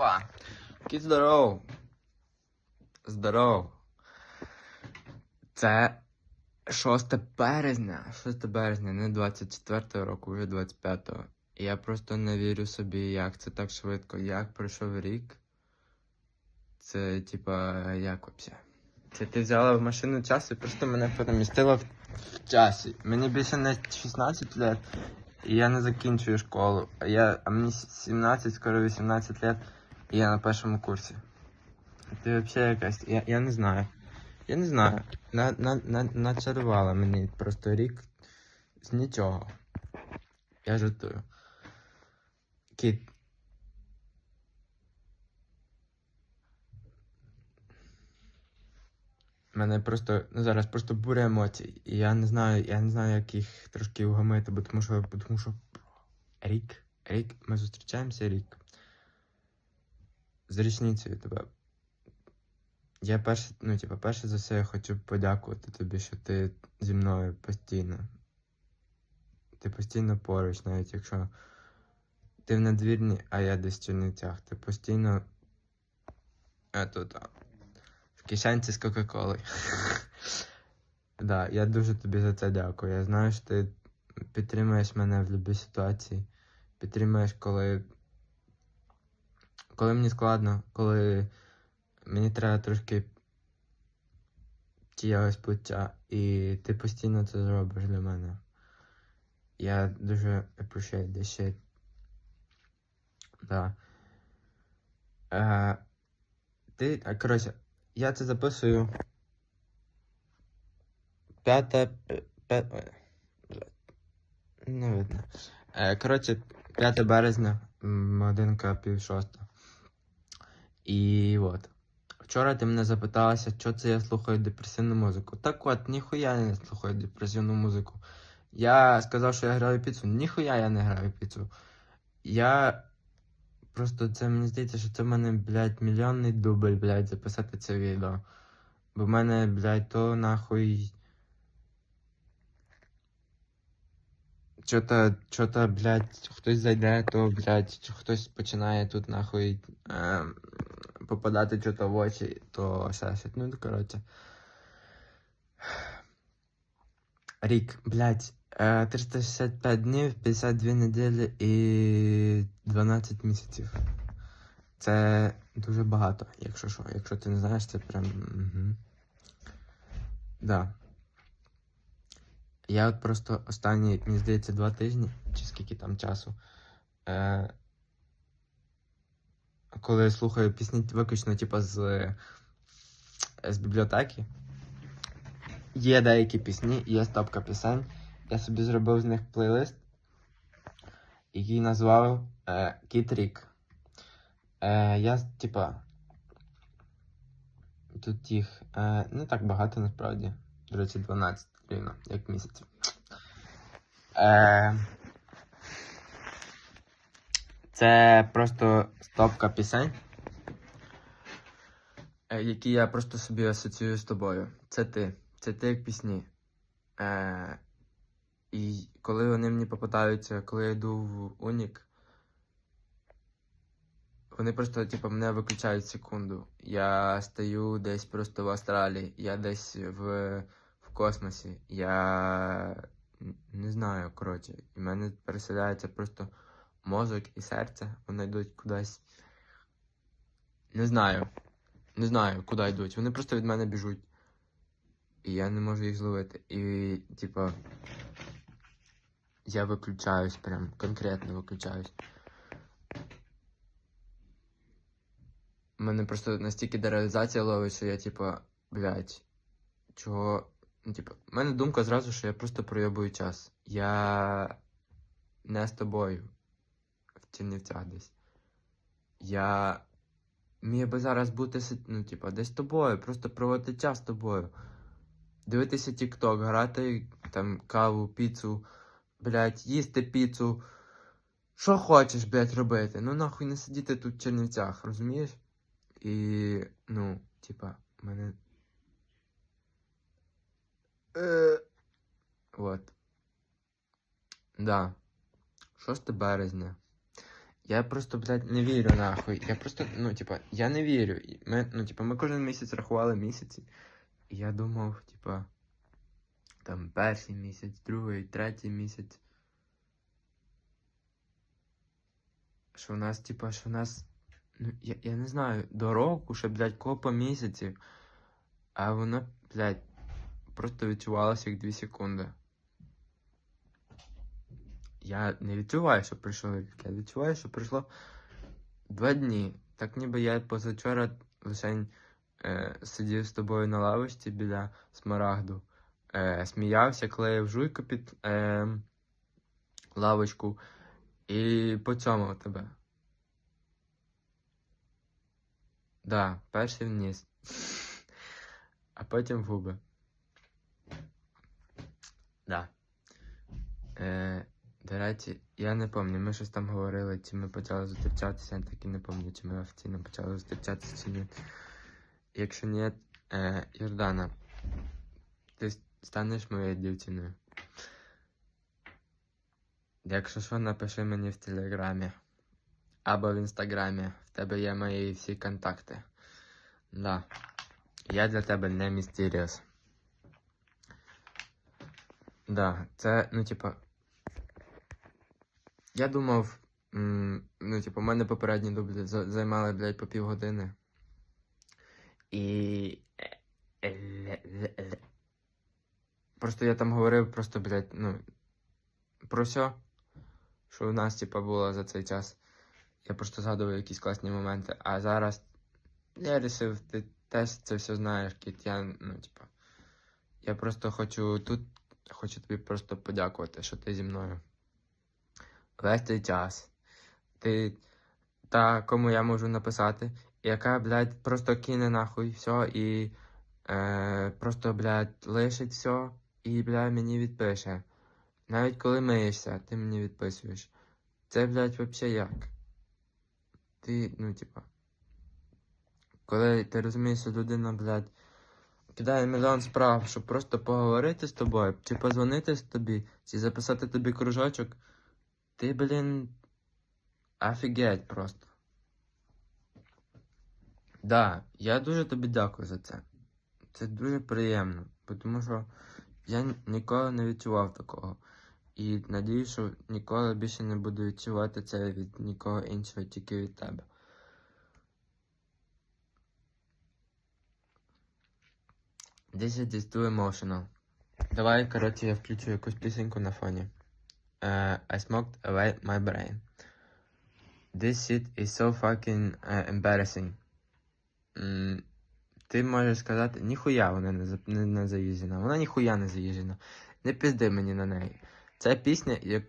Опа! Кіт здоров! Здоров! Це 6 березня. 6 березня, не 24 року, вже 25-го. І я просто не вірю собі, як це так швидко. Як пройшов рік. Це, типа, як вообще? Це ти взяла в машину часу і просто мене перемістила в, в часі. Мені більше не 16 років, і я не закінчую школу. А я, а мені 17, скоро 18 років, і я на першому курсі. Ти взагалі якась. Я, я не знаю. Я не знаю. На, на, на, начарувала мені просто рік з нічого. Я жартую. Кіт. Мене просто ну зараз просто буря емоцій. І я не знаю, я не знаю, як їх трошки угамити, бо тому що, бо тому що рік, рік, ми зустрічаємося рік. З річницею тебе. Я перше, ну, типу, перше за все я хочу подякувати тобі, що ти зі мною постійно. Ти постійно поруч, навіть якщо ти в надвірні, а я десь в Чернівцях. Ти постійно. А тут. а, В кишенці з Кока-Коли. Да, я дуже тобі за це дякую. Я знаю, що ти підтримуєш мене в будь-якій ситуації. Підтримуєш, коли. Коли мені складно, коли мені треба трошки чиягось плеча, і ти постійно це зробиш для мене. Я дуже appreciate this shit. Да. Е, ти, а, коротше, я це записую. П'яте. пе- пе- Не видно. Е, коротше, 5 березня, годинка пів шоста. І от. Вчора ти мене запиталася, що це я слухаю депресивну музику. Так от, ніхуя я не слухаю депресивну музику. Я сказав, що я граю піцу. Ніхуя я не граю піцу. Я просто це мені здається, що це в мене, блядь, мільйонний дубль, блядь, записати це відео. Бо в мене, блядь, то нахуй. Чо-то, блядь, хтось зайде, то, блядь, хтось починає тут нахуй е, попадати чо-то в очі, то ще. Ну, коротше. Рік, блядь, е, 365 днів, 52 неділі і 12 місяців. Це дуже багато, якщо що. Якщо ти не знаєш, це прям. Угу. Да. Я от просто останні, мені здається, два тижні, чи скільки там часу. Е, коли я слухаю пісні виключно, типу, з, з бібліотеки. Є деякі пісні, є стопка пісень. Я собі зробив з них плейлист, який назвав е, Кіт Рік. Е, я, типа. Тут їх е, не так багато насправді. До речі, 12 рівно, як місяців. Е, це просто стопка пісень, е, які я просто собі асоціюю з тобою. Це ти. Це ти як пісні. Е, і коли вони мені попадаються, коли я йду в Унік, вони просто, типу, мене виключають секунду. Я стою десь просто в Австралії, я десь в, в космосі. Я не знаю, коротше. І мене переселяється просто мозок і серце. Вони йдуть кудись. Не знаю. Не знаю, куди йдуть. Вони просто від мене біжуть. І я не можу їх зловити. І, типа, я виключаюсь прям, конкретно виключаюсь. У мене просто настільки дереалізація ловить, що я, типа, блядь, чого. Ну, типа, в мене думка зразу, що я просто пройобую час. Я не з тобою Чернівцях десь. Я міг би зараз бути, ну, типа, десь з тобою, просто проводити час з тобою. Дивитися TikTok, грати там каву, піцу, блядь, їсти піцу. Що хочеш, блядь, робити? Ну нахуй не сидіти тут в Чернівцях, розумієш? І, ну, типа, мене. Е... Вот. Да. 6 березня. Я просто, блядь, не вірю нахуй. Я просто, ну, типа, я не вірю. Ми, ну, типа, ми кожен місяць рахували місяці. І я думав, типа, там перший місяць, другий, третій місяць. Що в нас, типа, що в нас. Ну, я, я не знаю, до року, ще, блядь, копа місяців. А воно, блядь, просто відчувалося як 2 секунди. Я не відчуваю, що пройшов рік. Я відчуваю, що пройшло два дні. Так ніби я позавчора лише е, сидів з тобою на лавочці біля смарагду, е, сміявся, клеїв жуйку під е, лавочку і поцьомав тебе. Да, перший вниз. А потім в губи. Да. Е, до речі, я не пам'ятаю, ми щось там говорили, чи ми почали зустрічатися, я так і не пам'ятаю, чи ми офіційно почали зустрічатися чи ні. Якщо ні, е, Йордана, ти станеш моєю дівчиною. Якщо що, напиши мені в телеграмі. Або в інстаграмі. В тебе є мої всі контакти. Да. Я для тебе не містеріус. Да, це, ну, типа. Я думав, ну, типу, у мене попередні дублі займали, блядь, по півгодини. І. е, ле- ле- Просто я там говорив, просто, блядь, ну. Про все, що у нас, типа, було за цей час. Я просто згадував якісь класні моменти. А зараз я вирішив, ти теж це все знаєш, кіт. Я, ну, типа. Я просто хочу тут, хочу тобі просто подякувати, що ти зі мною весь цей час. Ти та, кому я можу написати, яка, блядь, просто кине нахуй все і е, просто, блядь, лишить все і, блядь, мені відпише. Навіть коли миєшся, ти мені відписуєш. Це, блядь, вообще як? Ти, ну, типа. Коли ти розумієш, що людина, блядь, кидає мільйон справ, щоб просто поговорити з тобою, чи позвонити з тобі, чи записати тобі кружочок. Ти, блін, офігеть просто. Да, я дуже тобі дякую за це. Це дуже приємно, тому що я ніколи не відчував такого. І надію, що ніколи більше не буду відчувати це від нікого іншого, тільки від тебе. This is too emotional. Давай, коротше, я включу якусь пісеньку на фоні. Uh, I smoked away my brain. This shit is so fucking uh, embarrassing. М, ти можеш сказати, ніхуя вона не, не, не заїжджена. Вона ніхуя не заїжджена. Не пізди мені на неї. Це пісня, як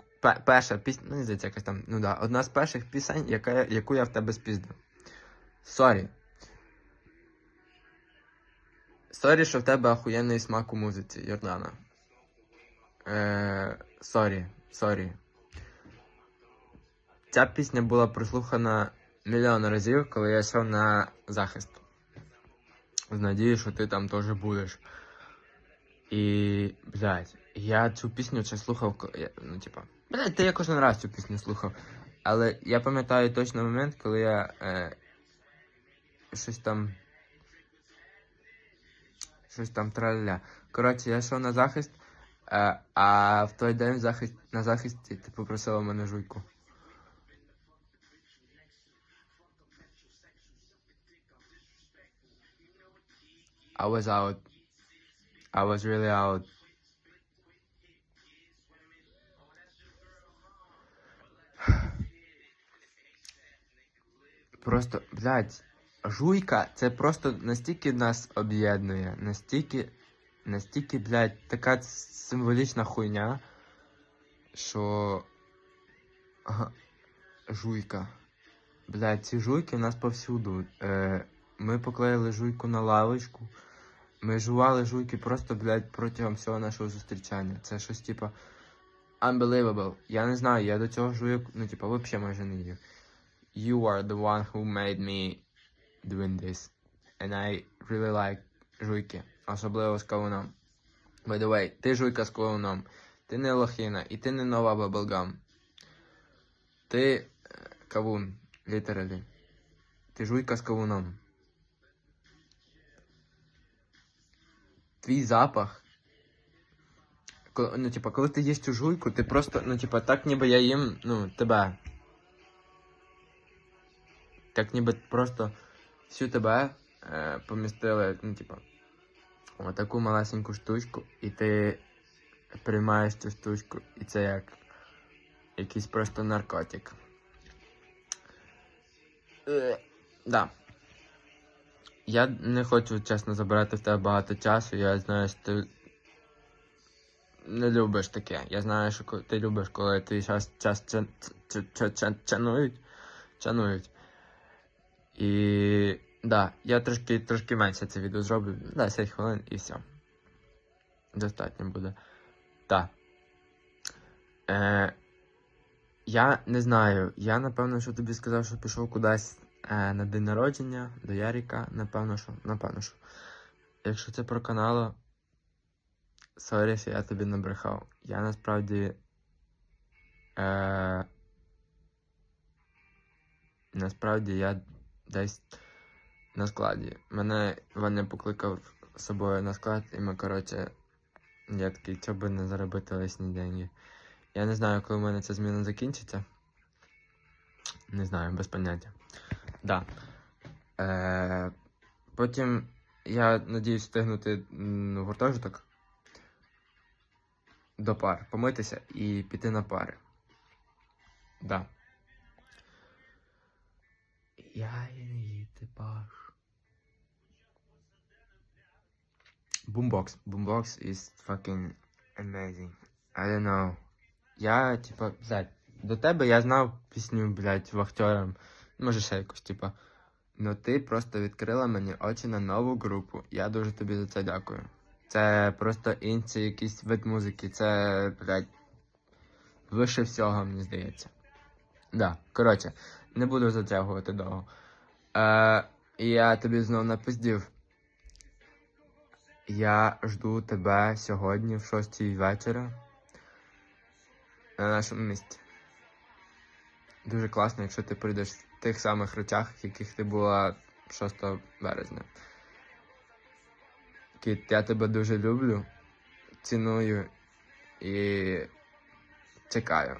перша пісня, ну не здається, якась там, ну да, одна з перших пісень, яка, яку я в тебе спіздив. Сорі. Сорі, що в тебе охуєнний смак у музиці, Йордана. Е, Сорі, сорі. Ця пісня була прослухана мільйон разів, коли я йшов на захист. З надією, що ти там теж будеш. І, блядь, я цю пісню ще слухав, ну, типа, блядь, та я кожен раз цю пісню слухав. Але я пам'ятаю точно момент, коли я е, щось там. Щось там траля. Коротше, я йшов на захист, е, а в той день захист, на захисті ти попросила мене жуйку. I was out. I was really out. Просто, блядь, жуйка це просто настільки нас об'єднує, настільки, настільки, блядь, така символічна хуйня, що. Ага, Жуйка. Блядь, ці жуйки в нас повсюду. Е, ми поклеїли жуйку на лавочку. Ми жували жуйки просто, блядь, протягом всього нашого зустрічання. Це щось типа unbelievable. Я не знаю, я до цього жуйок, ну, типа, взагалі майже не їв. You are the one who made me doing this. And I really like жуйки. Особливо з кавуном. By the way, ти жуйка з кавуном. Ти не лохіна і ти не нова bubblegum. Ти. е, Кавун, literally. Ти жуйка з кавуном. Твій запах. Ну, типа, коли ти їш цю жуйку, ти просто, ну, типа, так ніби я їм, ну, тебе. Так ніби просто всю тебе е, помістили, ну, типа, в таку малесеньку штучку, і ти приймаєш цю штучку, і це як якийсь просто наркотик. Е, да. Я не хочу, чесно, забирати в тебе багато часу. Я знаю, що ти не любиш таке. Я знаю, що ти любиш, коли твій час, час чан, ч, ч, ч, чанують. Чанують. І да, я трошки, трошки менше це відео зроблю. 10 хвилин і все. Достатньо буде. Так. Е, я не знаю. Я напевно, що тобі сказав, що пішов кудись е, на день народження до Яріка. Напевно, що. Напевно, що. Якщо це про каналу, сорі, що я тобі набрехав. Я насправді. Е, насправді я десь на складі. Мене Ваня покликав з собою на склад, і ми, коротше, я такий, що би не заробити лишні деньги. Я не знаю, коли в мене ця зміна закінчиться. Не знаю, без поняття. Да. Е, потім я надіюсь встигнути в гуртожиток до пар, помитися і піти на пари. Да. Я її типаж. Boombox. Boombox is fucking amazing. I don't know. Я, типа, блядь, до тебе я знав пісню, блядь, вахтером. Може ще якусь, типа. Ну ти просто відкрила мені очі на нову групу. Я дуже тобі за це дякую. Це просто інший якийсь вид музики. Це, блядь, вище всього, мені здається. Да, коротше, не буду затягувати довго. Е, я тобі знов напиздів. Я жду тебе сьогодні в 6 вечора на нашому місці. Дуже класно, якщо ти прийдеш в тих самих речах, в яких ти була 6 березня. Кіт, я тебе дуже люблю, ціную і чекаю.